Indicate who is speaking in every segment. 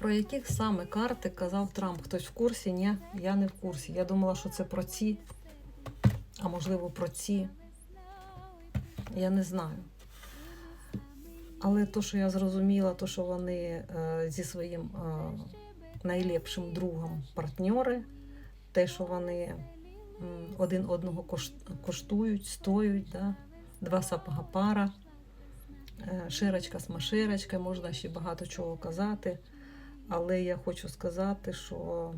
Speaker 1: Про яких саме карти казав Трамп? Хтось в курсі? Ні, я не в курсі. Я думала, що це про ці, а можливо про ці. Я не знаю. Але то, що я зрозуміла, то, що вони е, зі своїм е, найліпшим другом партньори, те, що вони один одного коштують, стоють, да? два сапога пара, е, широчка з маширочкою, можна ще багато чого казати. Але я хочу сказати, що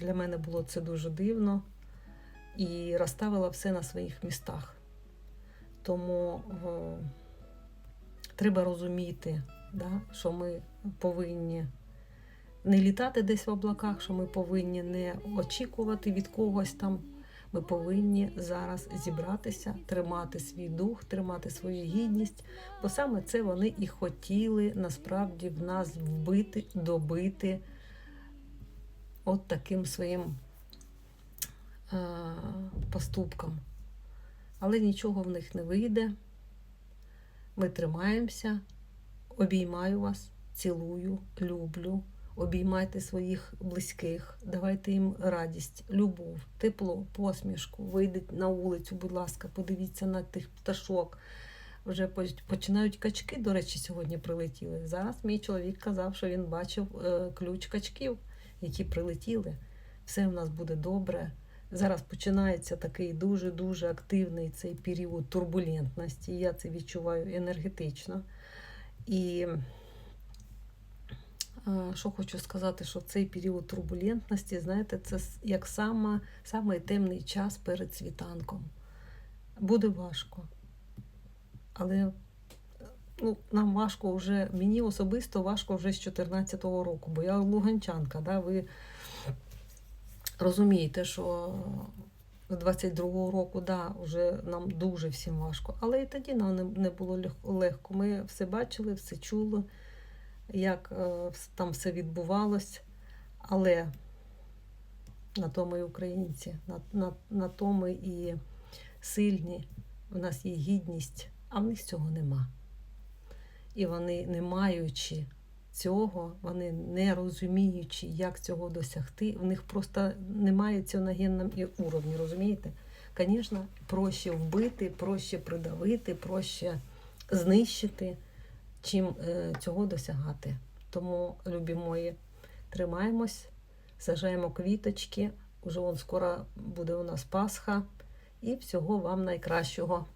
Speaker 1: для мене було це дуже дивно і розставила все на своїх містах. Тому о, треба розуміти, да, що ми повинні не літати десь в облаках, що ми повинні не очікувати від когось там. Ми повинні зараз зібратися, тримати свій дух, тримати свою гідність, бо саме це вони і хотіли насправді в нас вбити, добити от таким своїм е, поступком. Але нічого в них не вийде. Ми тримаємося, обіймаю вас, цілую, люблю. Обіймайте своїх близьких, давайте їм радість, любов, тепло, посмішку. Вийдіть на вулицю, будь ласка, подивіться на тих пташок. Вже починають качки, до речі, сьогодні прилетіли. Зараз мій чоловік казав, що він бачив е, ключ качків, які прилетіли. Все в нас буде добре. Зараз починається такий дуже-дуже активний цей період турбулентності. Я це відчуваю енергетично. І що хочу сказати, що цей період турбулентності, знаєте, це як сама, самий темний час перед світанком. Буде важко. Але е, ну, нам важко вже, мені особисто важко вже з 2014 року, бо я луганчанка, да, ви розумієте, що з 22-го року, да, вже нам дуже всім важко. Але і тоді нам не було легко. Ми все бачили, все чули, як е, там все відбувалось. Але на то ми українці, на, на, на то ми і сильні, в нас є гідність, а в них цього нема. І вони, не маючи цього, вони не розуміючи, як цього досягти, в них просто немає цього на генному уровні, розумієте? Звісно, проще вбити, проще придавити, проще знищити, чим е, цього досягати. Тому, любі мої, тримаємось, сажаємо квіточки. Уже вон скоро буде у нас Пасха. І всього вам найкращого.